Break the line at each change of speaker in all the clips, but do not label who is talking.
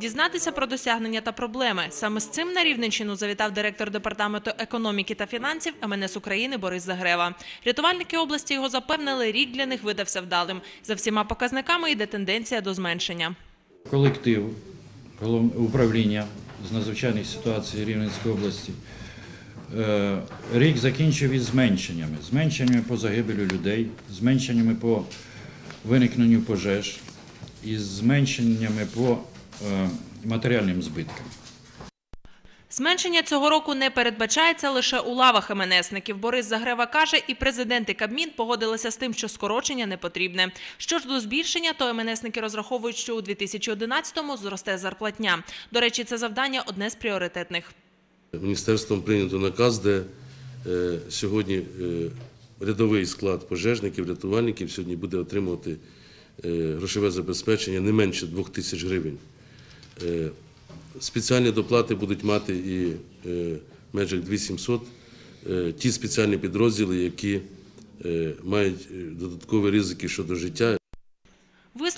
Дізнатися про досягнення та проблеми. Саме з цим на Рівненщину завітав директор департаменту економіки та фінансів МНС України Борис Загрева. Рятувальники області його запевнили, рік для них видався вдалим. За всіма показниками йде тенденція до зменшення.
колектив управління з надзвичайних ситуацій Рівненської області е, рік закінчив із зменшеннями. Зменшеннями по загибелю людей, зменшеннями по виникненню пожеж і зменшеннями по матеріальним збиткам.
Зменшення цього року не передбачається лише у лавах МНСників. Борис Загрева каже, і президент і Кабмін погодилися з тим, що скорочення не потрібне. Що ж до збільшення, то МНСники розраховують, що у 2011-му зросте зарплатня. До речі, це завдання одне з пріоритетних.
Міністерством прийнято наказ, де е, сьогодні е, рядовий склад пожежників, рятувальників сьогодні буде отримувати е, грошове забезпечення не менше 2 тисяч гривень. Е, спеціальні доплати будуть мати і в межах 2700 е, ті спеціальні підрозділи, які е, мають е, додаткові ризики щодо життя.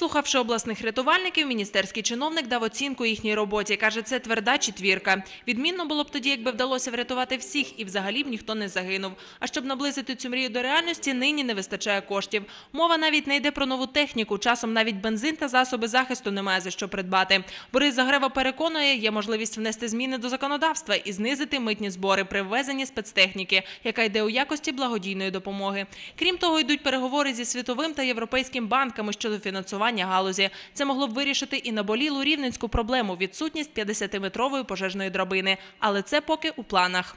Вислухавши обласних рятувальників, міністерський чиновник дав оцінку їхній роботі. Каже, це тверда четвірка. Відмінно було б тоді, якби вдалося врятувати всіх і взагалі б ніхто не загинув. А щоб наблизити цю мрію до реальності, нині не вистачає коштів. Мова навіть не йде про нову техніку. Часом навіть бензин та засоби захисту немає за що придбати. Борис Загрева переконує, є можливість внести зміни до законодавства і знизити митні збори при ввезенні спецтехніки, яка йде у якості благодійної допомоги. Крім того, йдуть переговори зі світовим та європейським банками щодо фінансування галузі. Це могло б вирішити і наболілу рівненську проблему відсутність 50-метрової пожежної драбини. Але це поки у планах.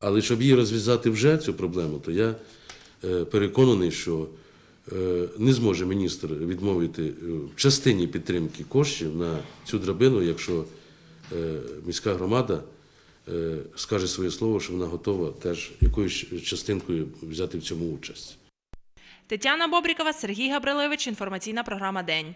Але щоб її розв'язати вже цю проблему, то я е, переконаний, що е, не зможе міністр відмовити е, в частині підтримки коштів на цю драбину, якщо міська громада скаже своє слово, що вона готова теж якоюсь частинкою взяти в цьому участь.
Тетяна Бобрікова, Сергій Габрилевич. Інформаційна програма День.